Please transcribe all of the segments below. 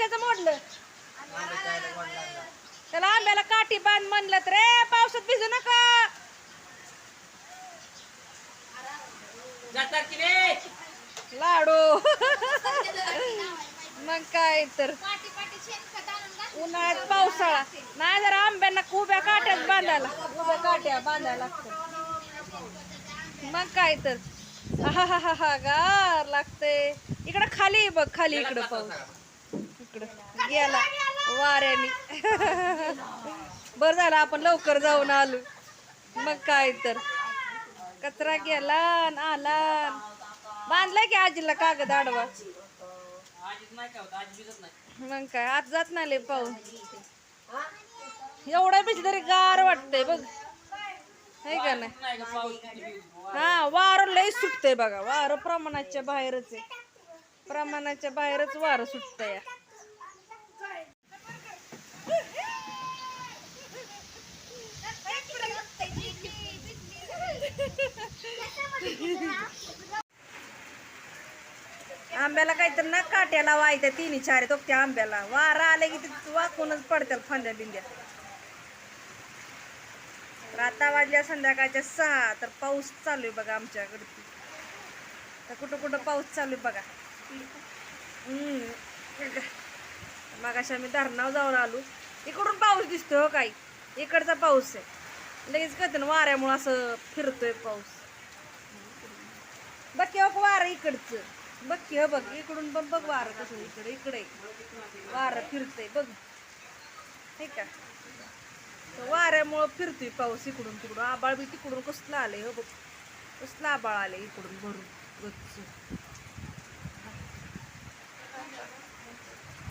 कशाचं मोडलं? त्याला आंब्याला काठी बांध म्हणलं तर रे पावसात भिजू नका. लाडू. मग काय तर. उन्हाळ्यात पावसाळा. नाही जरा आंब्यांना उभ्या काट्याच बांधायला. उभ्या काट्या बांधायला लागतं मग काय तर. हा हा हा हा गार लागते इकडं खाली बघ खाली इकडं पाऊस. इकडं. गेला. वाऱ्याने. बरं झालं आपण लवकर जाऊन आलो. मग काय तर. कचरा गेला आला बांधला बांधलाय की आजीला कागद आडवा? मग काय आत जात नाही पाहून. एवढ्या एवढा तरी गार वाटतंय बघ. हे का नाही? हा वार लय सुटतंय बघा. वार प्रमाणाच्या बाहेरच आहे. प्रमाणाच्या बाहेरच वारं सुटतंय. आंब्याला काहीतरी ना काट्याला वायत्या तिन्ही चार तो त्या आंब्याला. वारा आले की ते वाकूनच पडतात फांद्या बिंद्या. तर आता वाजल्या संध्याकाळच्या सहा तर पाऊस चालू आहे बघा आमच्याकडे. तर कुठं कुठं पाऊस चालू आहे बघा. मग अशा मी धरणावर जाऊन आलो. इकडून पाऊस दिसतोय हो काही. इकडचा पाऊस आहे. लगेच कळतं ना वाऱ्यामुळं असं फिरतोय पाऊस. इकडचं. बघ की हो बघ इकडून बघ बघ वारं कसं इकडे इकडे. वारं फिरतंय बघ. हे का? वाऱ्यामुळं फिरतोय पाऊस इकडून तिकडून. आबाळ बी तिकडून कसलं आलंय हो बघ. कसलं आबाळ आलंय इकडून भरून गच्च.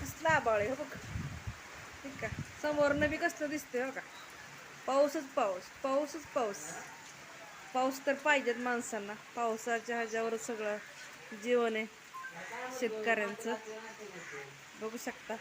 कसलं आबाळ आहे हो बघ. ठीक का? समोरनं बी कसलं दिसतंय हो का? पाऊसच पाऊस पाऊसच पाऊस. पाऊस तर पाहिजेत माणसांना. पावसाच्या ह्याच्यावरच सगळं जीवन आहे शेतकऱ्यांचं. बघू शकता.